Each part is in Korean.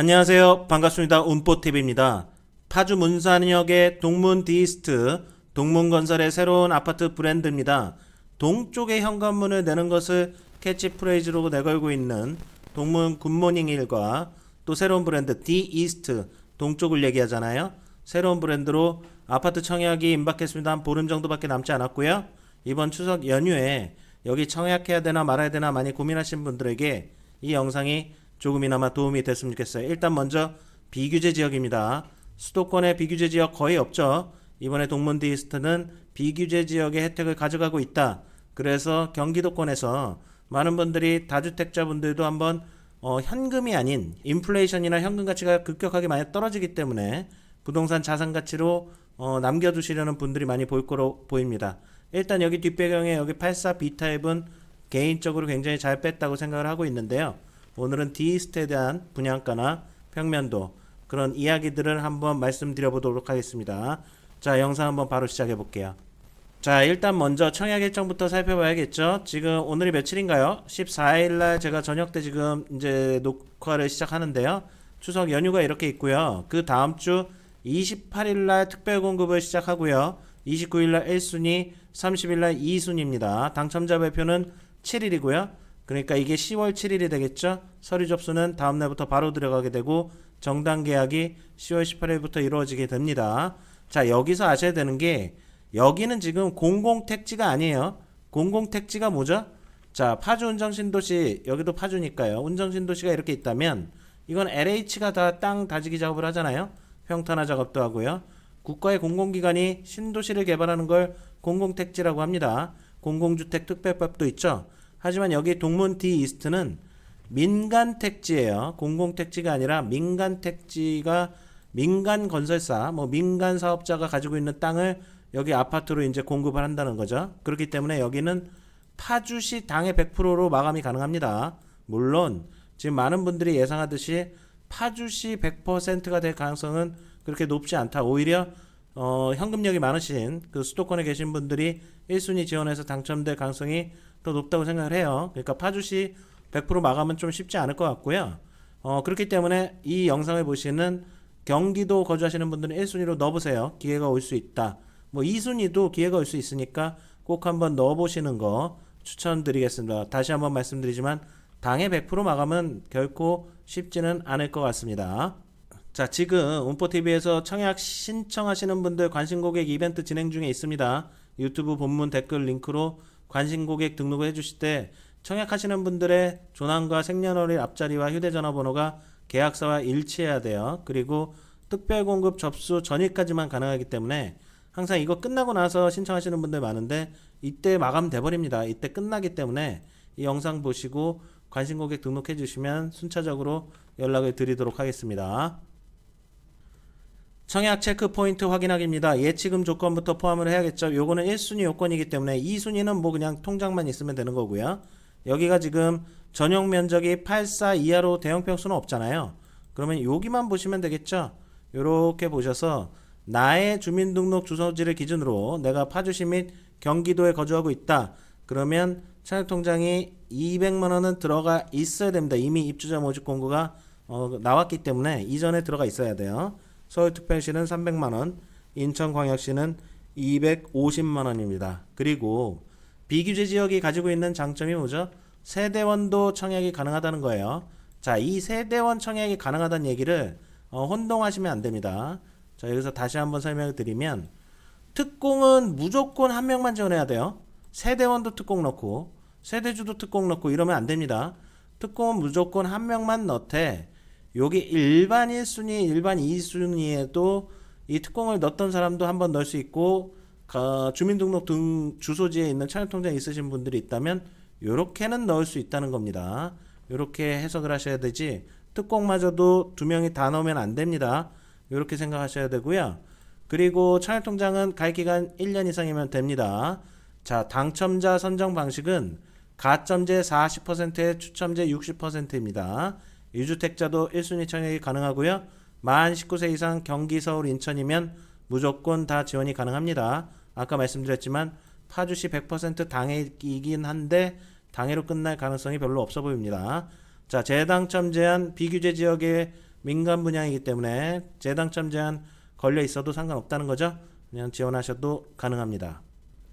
안녕하세요. 반갑습니다. 운포TV입니다. 파주 문산역의 동문 디스트 동문건설의 새로운 아파트 브랜드입니다. 동쪽의 현관문을 내는 것을 캐치프레이즈로 내걸고 있는 동문 굿모닝 일과 또 새로운 브랜드 디이스트 동쪽을 얘기하잖아요. 새로운 브랜드로 아파트 청약이 임박했습니다. 한 보름 정도밖에 남지 않았고요. 이번 추석 연휴에 여기 청약해야 되나 말아야 되나 많이 고민하신 분들에게 이 영상이 조금이나마 도움이 됐으면 좋겠어요. 일단 먼저 비규제 지역입니다. 수도권에 비규제 지역 거의 없죠. 이번에 동문디스트는 비규제 지역의 혜택을 가져가고 있다. 그래서 경기도권에서 많은 분들이 다주택자분들도 한번 어, 현금이 아닌 인플레이션이나 현금 가치가 급격하게 많이 떨어지기 때문에 부동산 자산 가치로 어, 남겨두시려는 분들이 많이 보일 거로 보입니다. 일단 여기 뒷배경에 여기 84 B타입은 개인적으로 굉장히 잘 뺐다고 생각을 하고 있는데요. 오늘은 디스트에 대한 분양가나 평면도 그런 이야기들을 한번 말씀드려 보도록 하겠습니다. 자, 영상 한번 바로 시작해 볼게요. 자, 일단 먼저 청약 일정부터 살펴봐야겠죠. 지금 오늘이 며칠인가요? 14일 날 제가 저녁 때 지금 이제 녹화를 시작하는데요. 추석 연휴가 이렇게 있고요. 그 다음 주 28일 날 특별 공급을 시작하고요. 29일 날 1순위, 30일 날 2순위입니다. 당첨자 발표는 7일이고요. 그러니까 이게 10월 7일이 되겠죠. 서류 접수는 다음 날부터 바로 들어가게 되고 정당 계약이 10월 18일부터 이루어지게 됩니다. 자, 여기서 아셔야 되는 게 여기는 지금 공공 택지가 아니에요. 공공 택지가 뭐죠? 자, 파주 운정신도시 여기도 파주니까요. 운정신도시가 이렇게 있다면 이건 LH가 다 땅 다지기 작업을 하잖아요. 평탄화 작업도 하고요. 국가의 공공기관이 신도시를 개발하는 걸 공공택지라고 합니다. 공공주택 특별법도 있죠. 하지만 여기 동문 D 이스트는 민간 택지예요. 공공 택지가 아니라 민간 택지가 민간 건설사, 뭐 민간 사업자가 가지고 있는 땅을 여기 아파트로 이제 공급을 한다는 거죠. 그렇기 때문에 여기는 파주시 당의 100%로 마감이 가능합니다. 물론 지금 많은 분들이 예상하듯이 파주시 100%가 될 가능성은 그렇게 높지 않다. 오히려 어, 현금력이 많으신 그 수도권에 계신 분들이 1순위 지원해서 당첨될 가능성이 더 높다고 생각을 해요. 그러니까 파주시 100% 마감은 좀 쉽지 않을 것 같고요. 어, 그렇기 때문에 이 영상을 보시는 경기도 거주하시는 분들은 1순위로 넣어보세요. 기회가 올 수 있다. 뭐 2순위도 기회가 올 수 있으니까 꼭 한번 넣어보시는 거 추천드리겠습니다. 다시 한번 말씀드리지만 당의 100% 마감은 결코 쉽지는 않을 것 같습니다. 자, 지금 운포TV에서 청약 신청하시는 분들 관심 고객 이벤트 진행 중에 있습니다. 유튜브 본문 댓글 링크로 관심 고객 등록을 해주실 때 청약하시는 분들의 조남과 생년월일 앞자리와 휴대전화 번호가 계약서와 일치해야 돼요. 그리고 특별 공급 접수 전일까지만 가능하기 때문에 항상 이거 끝나고 나서 신청하시는 분들 많은데 이때 마감돼 버립니다. 이때 끝나기 때문에 이 영상 보시고 관심 고객 등록해 주시면 순차적으로 연락을 드리도록 하겠습니다. 청약 체크 포인트 확인하기입니다. 예치금 조건부터 포함을 해야겠죠. 요거는 1순위 요건이기 때문에 2순위는 뭐 그냥 통장만 있으면 되는 거고요. 여기가 지금 전용 면적이 84 이하로 대형 평수는 없잖아요. 그러면 여기만 보시면 되겠죠. 요렇게 보셔서 나의 주민등록 주소지를 기준으로 내가 파주시 및 경기도에 거주하고 있다. 그러면 청약통장이 200만 원은 들어가 있어야 됩니다. 이미 입주자 모집 공고가 어, 나왔기 때문에 이전에 들어가 있어야 돼요. 서울 특별시는 300만 원, 인천광역시는 250만 원입니다. 그리고 비규제 지역이 가지고 있는 장점이 뭐죠? 세대원도 청약이 가능하다는 거예요. 자, 이 세대원 청약이 가능하다는 얘기를 어, 혼동하시면 안 됩니다. 자, 여기서 다시 한번 설명을 드리면 특공은 무조건 한 명만 지원해야 돼요. 세대원도 특공 넣고 세대주도 특공 넣고 이러면 안 됩니다. 특공은 무조건 한 명만 넣되 여기 일반 1순위, 일반 2순위에도 이 특공을 넣었던 사람도 한번 넣을 수 있고 어, 주민등록 등 주소지에 있는 차량통장 있으신 분들이 있다면 요렇게는 넣을 수 있다는 겁니다. 요렇게 해석을 하셔야 되지 특공마저도 두 명이 다 넣으면 안 됩니다. 요렇게 생각하셔야 되고요. 그리고 차량통장은 가입기간 1년 이상이면 됩니다. 자, 당첨자 선정 방식은 가점제 40%에 추첨제 60%입니다. 유주택자도 1순위 청약이 가능하고요. 만 19세 이상 경기, 서울, 인천이면 무조건 다 지원이 가능합니다. 아까 말씀드렸지만 파주시 100% 당해이긴 한데 당해로 끝날 가능성이 별로 없어 보입니다. 자, 재당첨 제한 비규제 지역에 민간 분양이기 때문에 재당첨 제한 걸려 있어도 상관없다는 거죠. 그냥 지원하셔도 가능합니다.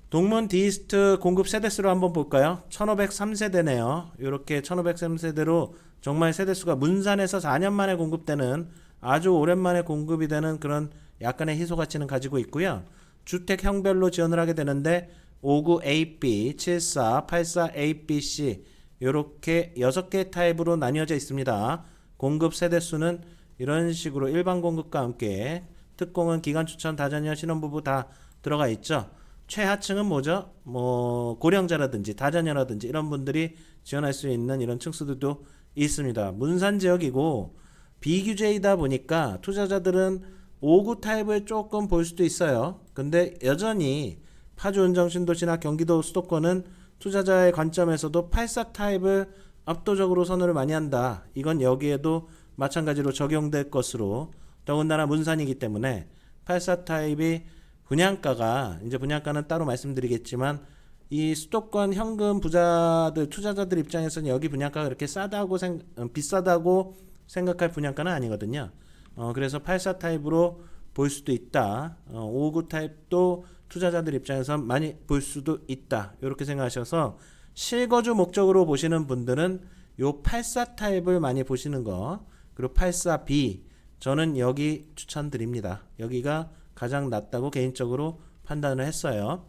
동문 디스트 공급 세대수로 한번 볼까요? 1503세대네요. 이렇게 1503세대로 정말 세대수가 문산에서 4년 만에 공급되는 아주 오랜만에 공급이 되는 그런 약간의 희소 가치는 가지고 있고요. 주택형별로 지원을 하게 되는데 59AB, 74, 84, ABC 이렇게 6개 타입으로 나뉘어져 있습니다. 공급 세대수는 이런 식으로 일반 공급과 함께 특공은 기간 추천 다자녀 신혼부부 다 들어가 있죠. 최하층은 뭐죠? 뭐 고령자라든지 다자녀라든지 이런 분들이 지원할 수 있는 이런 층수들도 있습니다. 문산 지역이고 비규제이다 보니까 투자자들은 5구 타입을 조금 볼 수도 있어요. 근데 여전히 파주 운정 신도시나 경기도 수도권은 투자자의 관점에서도 84 타입을 압도적으로 선호를 많이 한다. 이건 여기에도 마찬가지로 적용될 것으로 더군다나 문산이기 때문에 84 타입이 분양가가 이제 분양가는 따로 말씀드리겠지만 이 수도권 현금 부자들 투자자들 입장에서는 여기 분양가가 그렇게 싸다고 생 어, 비싸다고 생각할 분양가는 아니거든요. 어 그래서 84 타입으로 볼 수도 있다. 어, 59 타입도 투자자들 입장에서 많이 볼 수도 있다. 이렇게 생각하셔서 실거주 목적으로 보시는 분들은 요 84 타입을 많이 보시는 거 그리고 84B 저는 여기 추천드립니다. 여기가 가장 낫다고 개인적으로 판단을 했어요.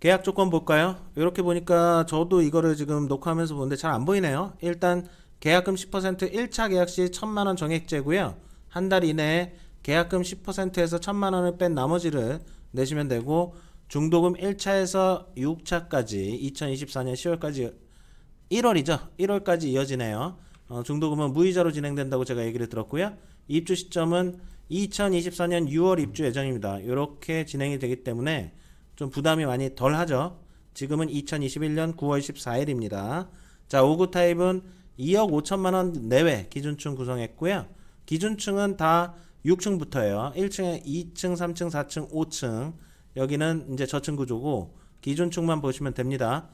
계약 조건 볼까요? 이렇게 보니까 저도 이거를 지금 녹화하면서 보는데 잘 안 보이네요. 일단 계약금 10% 1차 계약 시 1000만 원 정액제고요. 한 달 이내에 계약금 10%에서 1000만 원을 뺀 나머지를 내시면 되고 중도금 1차에서 6차까지 2024년 10월까지 1월이죠. 1월까지 이어지네요. 어, 중도금은 무이자로 진행된다고 제가 얘기를 들었고요. 입주 시점은 2024년 6월 입주 예정입니다. 이렇게 진행이 되기 때문에 좀 부담이 많이 덜 하죠. 지금은 2021년 9월 14일입니다. 자, 5구 타입은 2억 5천만 원 내외 기준층 구성했고요. 기준층은 다 6층부터예요. 1층에 2층, 3층, 4층, 5층. 여기는 이제 저층 구조고 기준층만 보시면 됩니다.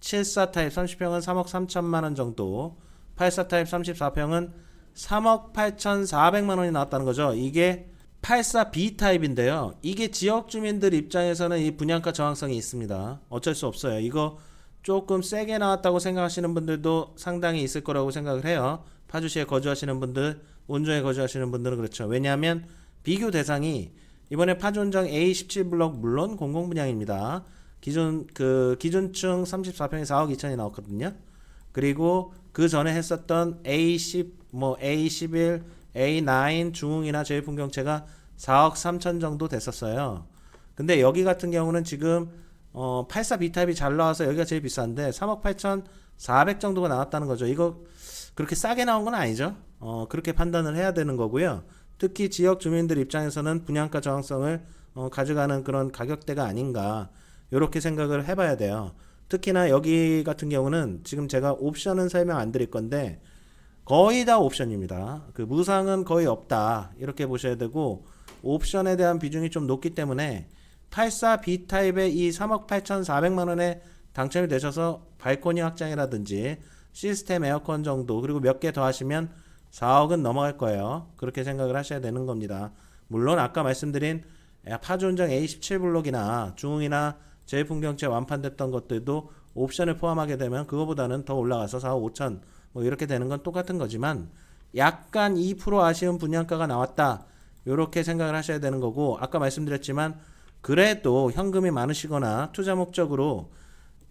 74 타입 30평은 3억 3천만 원 정도. 84 타입 34평은 3억 8,400만 원이 나왔다는 거죠. 이게 84B 타입인데요. 이게 지역 주민들 입장에서는 이 분양가 저항성이 있습니다. 어쩔 수 없어요. 이거 조금 세게 나왔다고 생각하시는 분들도 상당히 있을 거라고 생각을 해요. 파주시에 거주하시는 분들, 온종에 거주하시는 분들은 그렇죠. 왜냐하면 비교 대상이 이번에 파주온정 A17블럭 물론 공공분양입니다. 기존 그 기준층 34평에 4억 2천이 나왔거든요. 그리고 그 전에 했었던 A10 뭐 A11, A9 중흥이나 제일풍경채가 4억 3천 정도 됐었어요. 근데 여기 같은 경우는 지금 어 84B 타입이 잘 나와서 여기가 제일 비싼데 3억 8천 4백 정도가 나왔다는 거죠. 이거 그렇게 싸게 나온 건 아니죠. 어 그렇게 판단을 해야 되는 거고요. 특히 지역 주민들 입장에서는 분양가 저항성을 어, 가져가는 그런 가격대가 아닌가 이렇게 생각을 해봐야 돼요. 특히나 여기 같은 경우는 지금 제가 옵션은 설명 안 드릴 건데 거의 다 옵션입니다. 그 무상은 거의 없다 이렇게 보셔야 되고 옵션에 대한 비중이 좀 높기 때문에 84B 타입의 이 3억 8,400만 원에 당첨이 되셔서 발코니 확장이라든지 시스템 에어컨 정도 그리고 몇 개 더 하시면 4억은 넘어갈 거예요. 그렇게 생각을 하셔야 되는 겁니다. 물론 아까 말씀드린 파주 운정 A17 블록이나 중흥이나 제일풍경채 완판됐던 것들도 옵션을 포함하게 되면 그거보다는 더 올라가서 4억 5천 뭐 이렇게 되는 건 똑같은 거지만 약간 2% 아쉬운 분양가가 나왔다. 이렇게 생각을 하셔야 되는 거고 아까 말씀드렸지만 그래도 현금이 많으시거나 투자 목적으로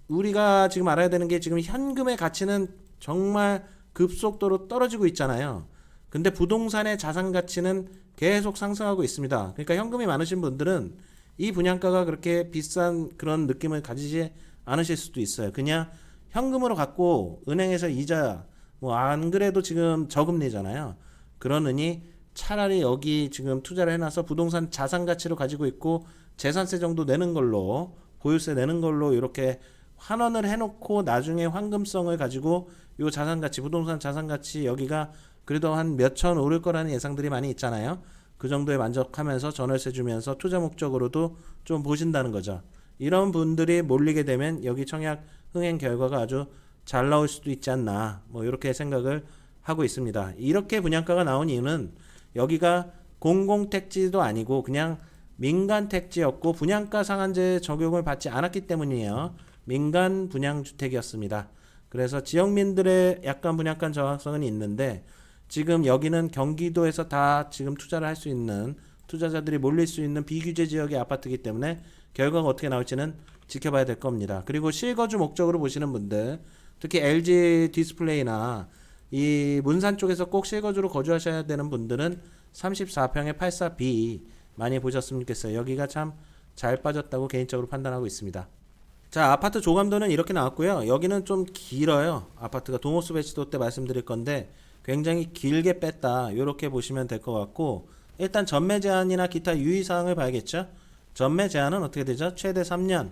우리가 지금 알아야 되는 게 지금 현금의 가치는 정말 급속도로 떨어지고 있잖아요. 근데 부동산의 자산 가치는 계속 상승하고 있습니다. 그러니까 현금이 많으신 분들은 이 분양가가 그렇게 비싼 그런 느낌을 가지지 않으실 수도 있어요. 그냥 현금으로 갖고 은행에서 이자 뭐 안 그래도 지금 저금리잖아요. 그러느니 차라리 여기 지금 투자를 해놔서 부동산 자산 가치로 가지고 있고 재산세 정도 내는 걸로 보유세 내는 걸로 이렇게 환원을 해놓고 나중에 황금성을 가지고 요 자산 가치 부동산 자산 가치 여기가 그래도 한 몇 천 오를 거라는 예상들이 많이 있잖아요. 그 정도에 만족하면서 전월세 주면서 투자 목적으로도 좀 보신다는 거죠. 이런 분들이 몰리게 되면 여기 청약 흥행 결과가 아주 잘 나올 수도 있지 않나 뭐 이렇게 생각을 하고 있습니다. 이렇게 분양가가 나온 이유는 여기가 공공택지도 아니고 그냥 민간 택지였고 분양가 상한제 적용을 받지 않았기 때문이에요. 민간 분양주택이었습니다. 그래서 지역민들의 약간 분양가 저항성은 있는데 지금 여기는 경기도에서 다 지금 투자를 할 수 있는 투자자들이 몰릴 수 있는 비규제 지역의 아파트이기 때문에 결과가 어떻게 나올지는 지켜봐야 될 겁니다. 그리고 실거주 목적으로 보시는 분들 특히 LG 디스플레이나 이 문산 쪽에서 꼭 실거주로 거주하셔야 되는 분들은 34평의 84B 많이 보셨으면 좋겠어요. 여기가 참 잘 빠졌다고 개인적으로 판단하고 있습니다. 자, 아파트 조감도는 이렇게 나왔고요. 여기는 좀 길어요. 아파트가 동호수 배치도 때 말씀드릴 건데 굉장히 길게 뺐다. 이렇게 보시면 될 것 같고 일단 전매 제한이나 기타 유의 사항을 봐야겠죠. 전매 제한은 어떻게 되죠? 최대 3년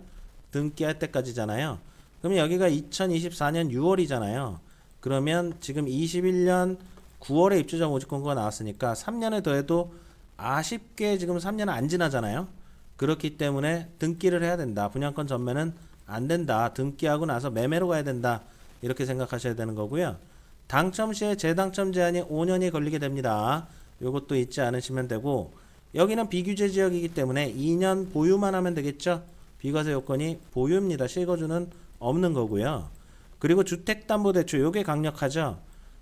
등기할 때까지잖아요. 그럼 여기가 2024년 6월이잖아요. 그러면 지금 21년 9월에 입주자 모집 공고가 나왔으니까 3년을 더해도 아쉽게 지금 3년은 안 지나잖아요. 그렇기 때문에 등기를 해야 된다. 분양권 전매는 안 된다. 등기하고 나서 매매로 가야 된다. 이렇게 생각하셔야 되는 거고요. 당첨 시에 재당첨 제한이 5년이 걸리게 됩니다. 요것도 잊지 않으시면 되고 여기는 비규제 지역이기 때문에 2년 보유만 하면 되겠죠. 비과세 요건이 보유입니다. 실거주는 없는 거고요. 그리고 주택담보대출 요게 강력하죠.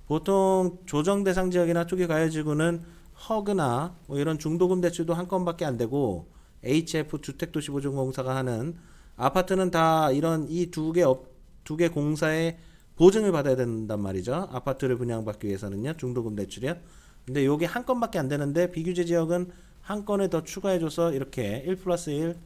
보통 조정 대상 지역이나 투기 가해 지구는 허그나 뭐 이런 중도금 대출도 한 건밖에 안 되고 HF 주택도시보증공사가 하는 아파트는 다 이런 이 두 개 두 개 공사의 보증을 받아야 된단 말이죠. 아파트를 분양받기 위해서는요. 중도금 대출이요. 근데 요게 한 건밖에 안 되는데 비규제 지역은 한 건을 더 추가해줘서 이렇게 1 플러스 1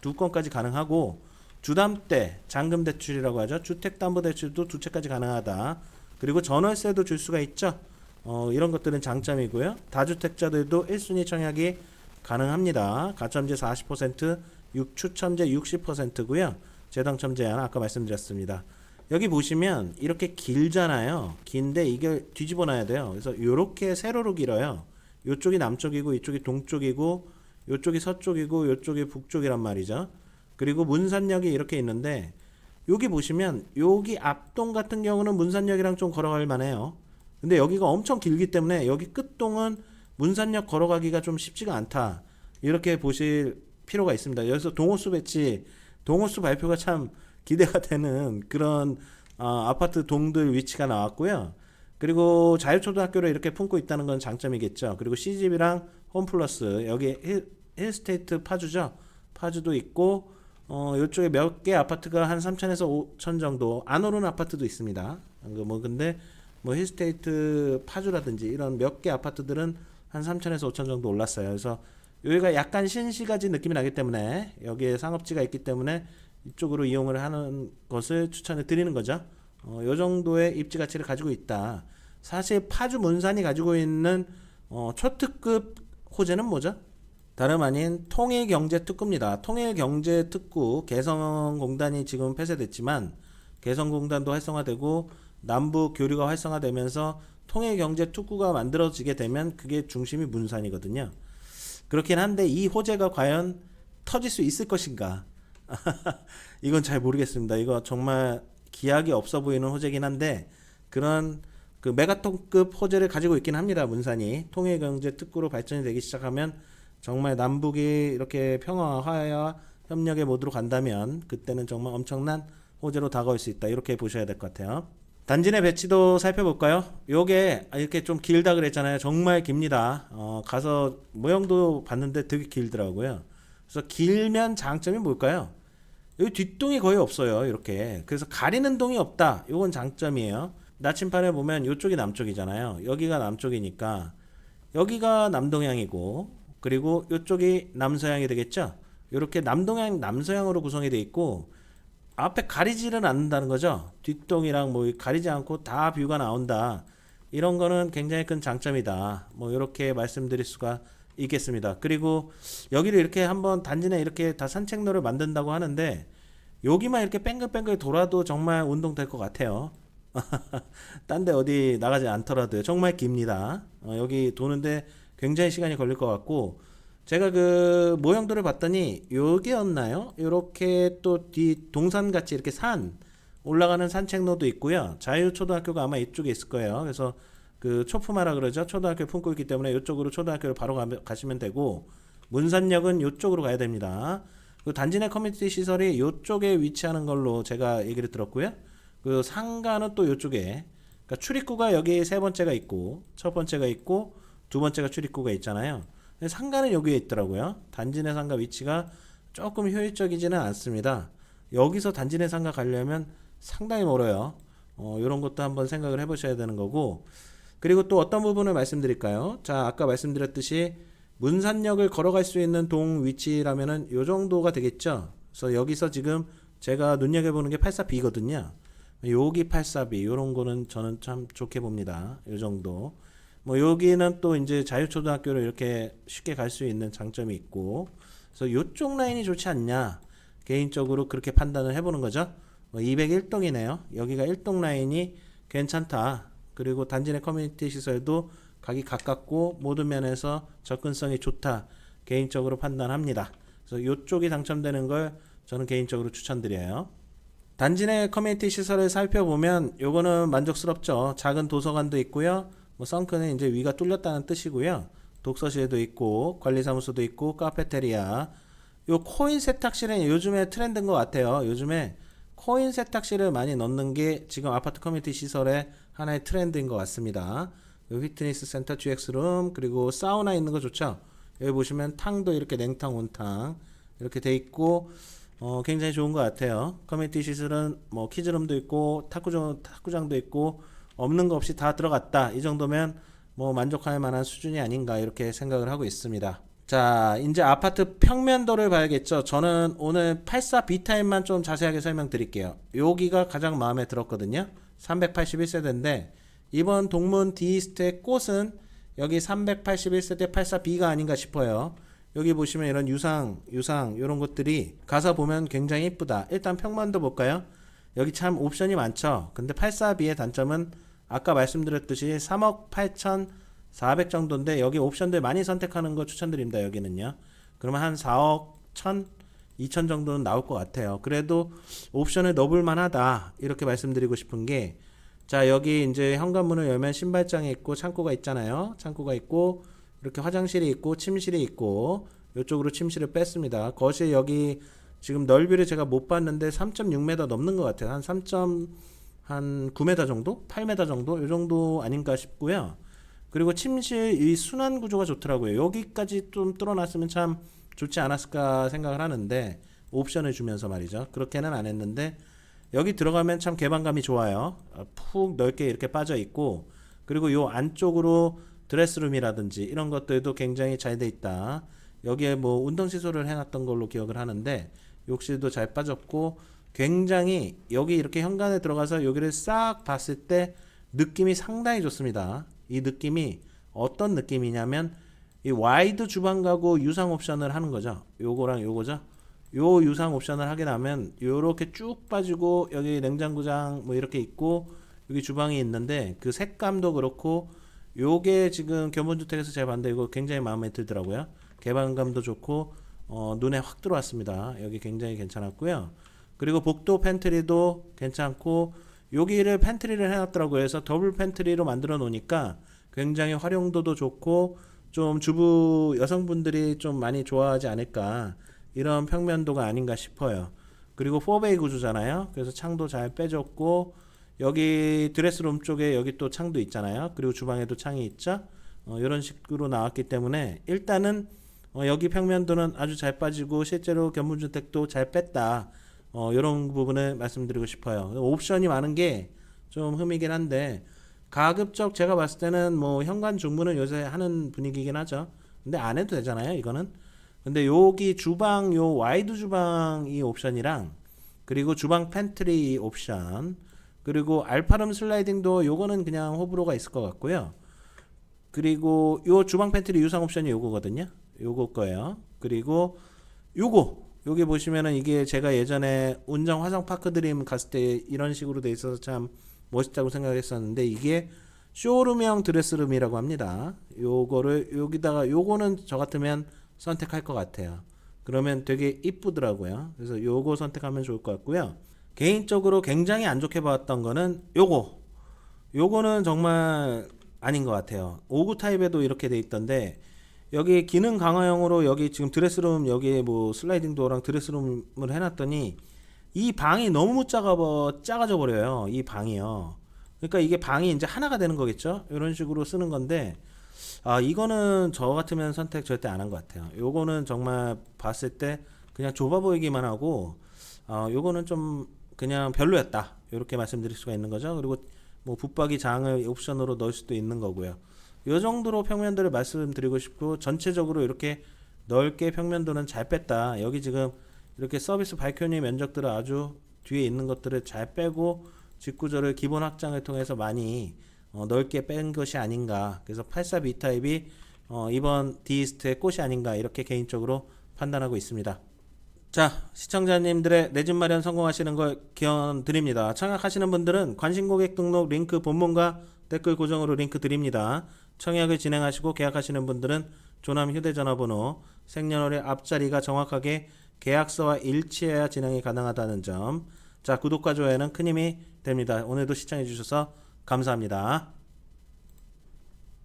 두 건까지 가능하고 주담대 잔금 대출이라고 하죠. 주택담보대출도 두 채까지 가능하다. 그리고 전월세도 줄 수가 있죠. 어, 이런 것들은 장점이고요. 다주택자들도 1순위 청약이 가능합니다. 가점제 40%, 6추첨제 60%고요. 재당첨 제한 아까 말씀드렸습니다. 여기 보시면 이렇게 길잖아요. 긴데 이게 뒤집어 놔야 돼요. 그래서 이렇게 세로로 길어요. 이쪽이 남쪽이고 이쪽이 동쪽이고 이쪽이 서쪽이고 이쪽이 북쪽이란 말이죠. 그리고 문산역이 이렇게 있는데 여기 보시면 여기 앞동 같은 경우는 문산역이랑 좀 걸어갈 만해요. 근데 여기가 엄청 길기 때문에 여기 끝동은 문산역 걸어가기가 좀 쉽지가 않다. 이렇게 보실 필요가 있습니다. 여기서 동호수 배치, 동호수 발표가 참 기대가 되는 그런 어, 아파트 동들 위치가 나왔고요. 그리고 자유초등학교를 이렇게 품고 있다는 건 장점이겠죠. 그리고 C집이랑 홈플러스 여기 힐, 힐스테이트 파주죠. 파주도 있고 어 이쪽에 몇 개 아파트가 한 3천에서 5천 정도 안 오른 아파트도 있습니다. 뭐 근데 뭐 힐스테이트 파주라든지 이런 몇 개 아파트들은 한 3천에서 5천 정도 올랐어요. 그래서 여기가 약간 신시가지 느낌이 나기 때문에 여기에 상업지가 있기 때문에 이쪽으로 이용을 하는 것을 추천을 드리는 거죠. 어, 요 정도의 입지 가치를 가지고 있다. 사실 파주 문산이 가지고 있는 어, 초특급 호재는 뭐죠? 다름 아닌 통일경제특구입니다. 통일경제특구 개성공단이 지금 폐쇄됐지만 개성공단도 활성화되고 남북 교류가 활성화되면서 통일경제특구가 만들어지게 되면 그게 중심이 문산이거든요. 그렇긴 한데 이 호재가 과연 터질 수 있을 것인가? 이건 잘 모르겠습니다. 이거 정말 기약이 없어 보이는 호재긴 한데 그런 그 메가톤급 호재를 가지고 있긴 합니다. 문산이 통일 경제 특구로 발전이 되기 시작하면 정말 남북이 이렇게 화해와 협력의 모드로 간다면 그때는 정말 엄청난 호재로 다가올 수 있다. 이렇게 보셔야 될 것 같아요. 단지 내 배치도 살펴볼까요? 요게 이렇게 좀 길다 그랬잖아요. 정말 깁니다. 어, 가서 모형도 봤는데 되게 길더라고요. 그래서 길면 장점이 뭘까요? 여기 뒷동이 거의 없어요. 이렇게. 그래서 가리는 동이 없다. 요건 장점이에요. 나침판에 보면 이쪽이 남쪽이잖아요. 여기가 남쪽이니까 여기가 남동향이고 그리고 이쪽이 남서향이 되겠죠. 이렇게 남동향 남서향으로 구성이 돼 있고 앞에 가리지는 않는다는 거죠. 뒷동이랑 뭐 가리지 않고 다 뷰가 나온다. 이런 거는 굉장히 큰 장점이다. 뭐 이렇게 말씀드릴 수가 있겠습니다. 그리고 여기를 이렇게 한번 단지 내 이렇게 다 산책로를 만든다고 하는데 여기만 이렇게 뺑글뺑글 돌아도 정말 운동 될 것 같아요. 딴 데 어디 나가지 않더라도요. 정말 깁니다. 어, 여기 도는데 굉장히 시간이 걸릴 것 같고 제가 그 모형들을 봤더니 요게였나요? 요렇게 또 뒤 동산 같이 이렇게 산 올라가는 산책로도 있고요. 자유초등학교가 아마 이쪽에 있을 거예요. 그래서 그 초품하라 그러죠. 초등학교 품고 있기 때문에 이쪽으로 초등학교를 바로 가, 가시면 되고 문산역은 이쪽으로 가야 됩니다. 그 단지 내 커뮤니티 시설이 이쪽에 위치하는 걸로 제가 얘기를 들었고요. 그 상가는 또 이쪽에 그러니까 출입구가 여기 세 번째가 있고 첫 번째가 있고 두 번째가 출입구가 있잖아요. 상가는 여기에 있더라고요. 단지 내 상가 위치가 조금 효율적이지는 않습니다. 여기서 단지 내 상가 가려면 상당히 멀어요. 어, 이런 것도 한번 생각을 해보셔야 되는 거고 그리고 또 어떤 부분을 말씀드릴까요? 자, 아까 말씀드렸듯이 문산역을 걸어갈 수 있는 동 위치라면은 요 정도가 되겠죠. 그래서 여기서 지금 제가 눈여겨보는 게 84B거든요. 여기 84B 요런 거는 저는 참 좋게 봅니다. 요 정도. 뭐 여기는 또 이제 자유초등학교를 이렇게 쉽게 갈 수 있는 장점이 있고 그래서 요쪽 라인이 좋지 않냐 개인적으로 그렇게 판단을 해보는 거죠. 뭐 201동이네요. 여기가 1동 라인이 괜찮다. 그리고 단지 내 커뮤니티 시설도 가기 가깝고 모든 면에서 접근성이 좋다. 개인적으로 판단합니다. 그래서 요쪽이 당첨되는 걸 저는 개인적으로 추천드려요. 단지 내 커뮤니티 시설을 살펴보면 요거는 만족스럽죠. 작은 도서관도 있고요. 뭐 썬크는 이제 위가 뚫렸다는 뜻이고요. 독서실도 있고 관리사무소도 있고 카페테리아. 요 코인 세탁실은 요즘에 트렌드인 것 같아요. 요즘에 코인 세탁실을 많이 넣는 게 지금 아파트 커뮤니티 시설의 하나의 트렌드인 것 같습니다. 요 피트니스 센터 GX룸 그리고 사우나 있는 거 좋죠. 여기 보시면 탕도 이렇게 냉탕 온탕 이렇게 돼 있고 어, 굉장히 좋은 것 같아요. 커뮤니티 시설은 뭐 키즈룸도 있고 탁구장 탁구장도 있고 없는 거 없이 다 들어갔다. 이 정도면 뭐 만족할 만한 수준이 아닌가 이렇게 생각을 하고 있습니다. 자, 이제 아파트 평면도를 봐야겠죠. 저는 오늘 84 B타입만 좀 자세하게 설명드릴게요. 여기가 가장 마음에 들었거든요. 381세대인데 이번 동문 디스트의 꽃은 여기 381세대 84B가 아닌가 싶어요. 여기 보시면 이런 유상, 유상 이런 것들이 가사 보면 굉장히 이쁘다. 일단 평면도 볼까요? 여기 참 옵션이 많죠. 근데 84B의 단점은 아까 말씀드렸듯이 3억 8,400 정도인데 여기 옵션들 많이 선택하는 거 추천드립니다. 여기는요. 그러면 한 4억 1,000, 2천 정도는 나올 것 같아요. 그래도 옵션을 넣어볼 만하다. 이렇게 말씀드리고 싶은 게 자, 여기 이제 현관문을 열면 신발장이 있고 창고가 있잖아요. 창고가 있고 이렇게 화장실이 있고 침실이 있고 이쪽으로 침실을 뺐습니다. 거실 여기 지금 넓이를 제가 못 봤는데 3.6m 넘는 것 같아요. 한 3. 한 9m 정도? 8m 정도? 이 정도 아닌가 싶고요. 그리고 침실 이 순환 구조가 좋더라고요. 여기까지 좀 뚫어놨으면 참 좋지 않았을까 생각을 하는데 옵션을 주면서 말이죠. 그렇게는 안 했는데 여기 들어가면 참 개방감이 좋아요. 어, 푹 넓게 이렇게 빠져 있고 그리고 요 안쪽으로 드레스룸이라든지 이런 것들도 굉장히 잘 돼 있다. 여기에 뭐 운동 시설을 해놨던 걸로 기억을 하는데 욕실도 잘 빠졌고 굉장히 여기 이렇게 현관에 들어가서 여기를 싹 봤을 때 느낌이 상당히 좋습니다. 이 느낌이 어떤 느낌이냐면 이 와이드 주방 가구 유상 옵션을 하는 거죠. 요거랑 요거죠. 요 유상 옵션을 하게 되면 요렇게 쭉 빠지고 여기 냉장고장 뭐 이렇게 있고 여기 주방이 있는데 그 색감도 그렇고 요게 지금 견본주택에서 제가 봤는데 이거 굉장히 마음에 들더라고요. 개방감도 좋고 어, 눈에 확 들어왔습니다. 여기 굉장히 괜찮았고요. 그리고 복도 팬트리도 괜찮고 여기를 팬트리를 해놨더라고요. 그래서 더블 팬트리로 만들어 놓으니까 굉장히 활용도도 좋고 좀 주부 여성분들이 좀 많이 좋아하지 않을까 이런 평면도가 아닌가 싶어요. 그리고 4베이 구조잖아요. 그래서 창도 잘 빼줬고 여기 드레스룸 쪽에 여기 또 창도 있잖아요. 그리고 주방에도 창이 있죠. 어, 이런 식으로 나왔기 때문에 일단은 어, 여기 평면도는 아주 잘 빠지고 실제로 견문주택도 잘 뺐다. 어, 이런 부분을 말씀드리고 싶어요. 옵션이 많은 게 좀 흠이긴 한데 가급적 제가 봤을 때는 뭐 현관 중문은 요새 하는 분위기긴 하죠. 근데 안 해도 되잖아요. 이거는. 근데 여기 주방 요 와이드 주방 이 옵션이랑 그리고 주방 팬트리 옵션 그리고 알파룸 슬라이딩도 요거는 그냥 호불호가 있을 것 같고요. 그리고 요 주방 팬트리 유상 옵션이 요거거든요. 요거 거예요. 그리고 요거 여기 보시면은 이게 제가 예전에 운정 화성 파크 드림 갔을 때 이런 식으로 돼 있어서 참 멋있다고 생각했었는데 이게 쇼룸형 드레스룸이라고 합니다. 요거를 여기다가 요거는 저 같으면 선택할 것 같아요. 그러면 되게 이쁘더라고요. 그래서 요거 선택하면 좋을 것 같고요. 개인적으로 굉장히 안 좋게 봤던 거는 요거. 요거는 정말 아닌 것 같아요. 59 타입에도 이렇게 돼 있던데 여기 기능 강화형으로 여기 지금 드레스룸 여기에 뭐 슬라이딩 도어랑 드레스룸을 해놨더니 이 방이 너무 작아 버 작아져 버려요. 이 방이요. 그러니까 이게 방이 이제 하나가 되는 거겠죠. 이런 식으로 쓰는 건데 아 이거는 저 같으면 선택 절대 안 한 것 같아요. 요거는 정말 봤을 때 그냥 좁아 보이기만 하고 어 요거는 좀 그냥 별로였다. 이렇게 말씀드릴 수가 있는 거죠. 그리고 뭐 붙박이 장을 옵션으로 넣을 수도 있는 거고요. 요 정도로 평면도를 말씀드리고 싶고 전체적으로 이렇게 넓게 평면도는 잘 뺐다. 여기 지금 이렇게 서비스 발코니 면적들을 아주 뒤에 있는 것들을 잘 빼고 직구조를 기본 확장을 통해서 많이 어, 넓게 뺀 것이 아닌가. 그래서 84B 타입이 어, 이번 디스트의 꽃이 아닌가 이렇게 개인적으로 판단하고 있습니다. 자, 시청자님들의 내 집 마련 성공하시는 걸 기원 드립니다. 청약하시는 분들은 관심 고객 등록 링크 본문과 댓글 고정으로 링크 드립니다. 청약을 진행하시고 계약하시는 분들은 조남 휴대전화번호, 생년월일 앞자리가 정확하게 계약서와 일치해야 진행이 가능하다는 점. 자, 구독과 좋아요는 큰 힘이 됩니다. 오늘도 시청해 주셔서 감사합니다.